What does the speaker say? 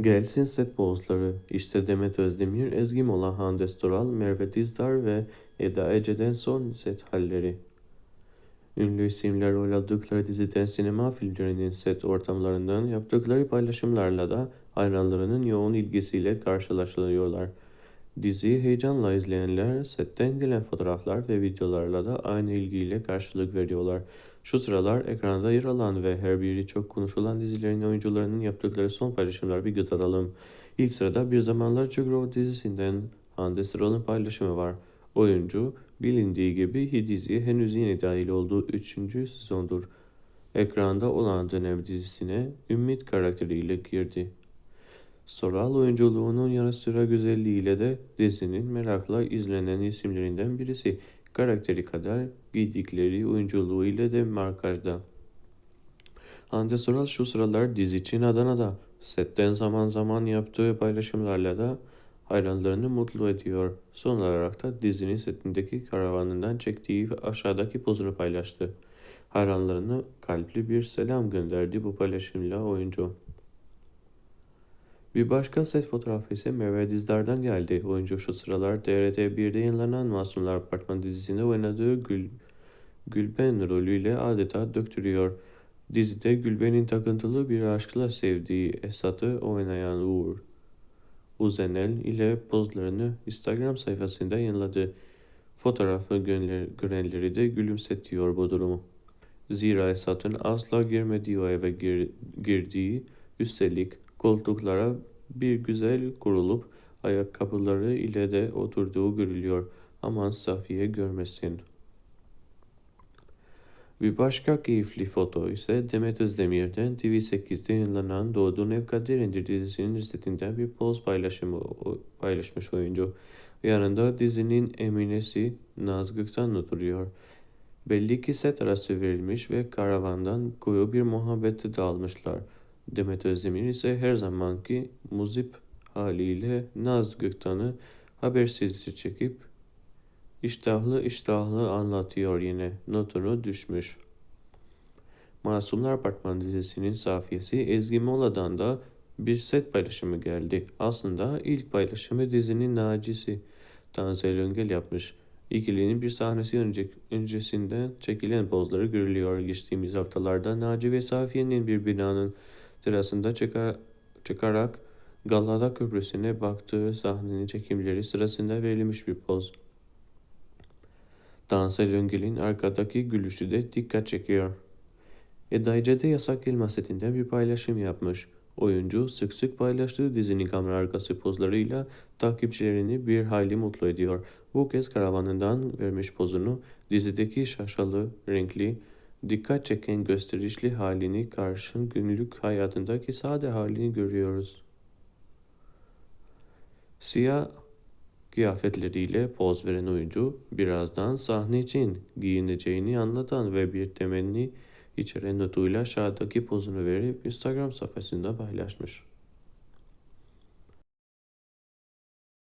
Gelsin set pozları. İşte Demet Özdemir, Ezgi Mola, Hande Storal, Merve Dizdar ve Eda Ece'den son set halleri. Ünlü isimler rol aldıkları diziden sinema filmlerinin set ortamlarından yaptıkları paylaşımlarla da hayranlarının yoğun ilgisiyle karşılaşılıyorlar. Diziyi heyecanla izleyenler setten gelen fotoğraflar ve videolarla da aynı ilgiyle karşılık veriyorlar. Şu sıralar ekranda yer alan ve her biri çok konuşulan dizilerin oyuncularının yaptıkları son paylaşımlar bir göz atalım. İlk sırada Bir Zamanlar Çukurova dizisinden Hande Sıral'ın paylaşımı var. Oyuncu bilindiği gibi diziye henüz yeni dahil olduğu 3. sezondur. Ekranda olan dönem dizisine Ümit karakteriyle girdi. Soral oyunculuğunun yanı sıra güzelliğiyle de dizinin merakla izlenen isimlerinden birisi. Karakteri kadar giydikleri oyunculuğu ile de markajda. Hande Soral şu sıralar dizi için Adana'da. Setten zaman zaman yaptığı paylaşımlarla da hayranlarını mutlu ediyor. Son olarak da dizinin setindeki karavanından çektiği aşağıdaki pozunu paylaştı. Hayranlarına kalpli bir selam gönderdi bu paylaşımla oyuncu. Bir başka set fotoğrafı ise Merve Dizdar'dan geldi. Oyuncu şu sıralar TRT1'de yayınlanan Masumlar Apartman dizisinde oynadığı Gül, Gülben rolüyle adeta döktürüyor. Dizide Gülben'in takıntılı bir aşkla sevdiği Esat'ı oynayan Uğur Uzenel ile pozlarını Instagram sayfasında yayınladı. Fotoğrafı görenleri de gülümsetiyor bu durumu. Zira Esat'ın asla girmediği o eve gir, girdiği, üstelik koltuklara bir güzel kurulup ayakkabıları ile de oturduğu görülüyor. Aman Safiye görmesin. Bir başka keyifli foto ise Demet Özdemir'den TV8'de yayınlanan Doğduğun Ev Kaderindir dizisinin setinden bir poz paylaşımı paylaşmış oyuncu. Yanında dizinin eminesi Nazgık'tan oturuyor. Belli ki set arası verilmiş ve karavandan koyu bir muhabbete dalmışlar. Demet Özdemir ise her zamanki muzip haliyle Naz Göktan'ı habersizce çekip iştahlı iştahlı anlatıyor yine notunu düşmüş. Masumlar Apartman dizisinin safiyesi Ezgi Mola'dan da bir set paylaşımı geldi. Aslında ilk paylaşımı dizinin nacisi Tansel Öngel yapmış. İkilinin bir sahnesi önce, öncesinden çekilen pozları görülüyor. Geçtiğimiz haftalarda Naci ve Safiye'nin bir binanın terasında çıkar, çıkarak Galata Köprüsü'ne baktığı sahnenin çekimleri sırasında verilmiş bir poz. Dansa Öngil'in arkadaki gülüşü de dikkat çekiyor. Eda Ece Yasak Elma setinden bir paylaşım yapmış. Oyuncu sık sık paylaştığı dizinin kamera arkası pozlarıyla takipçilerini bir hayli mutlu ediyor. Bu kez karavanından vermiş pozunu dizideki şaşalı, renkli, dikkat çeken gösterişli halini karşın günlük hayatındaki sade halini görüyoruz. Siyah kıyafetleriyle poz veren oyuncu birazdan sahne için giyineceğini anlatan ve bir temenni içeren notuyla aşağıdaki pozunu verip Instagram sayfasında paylaşmış.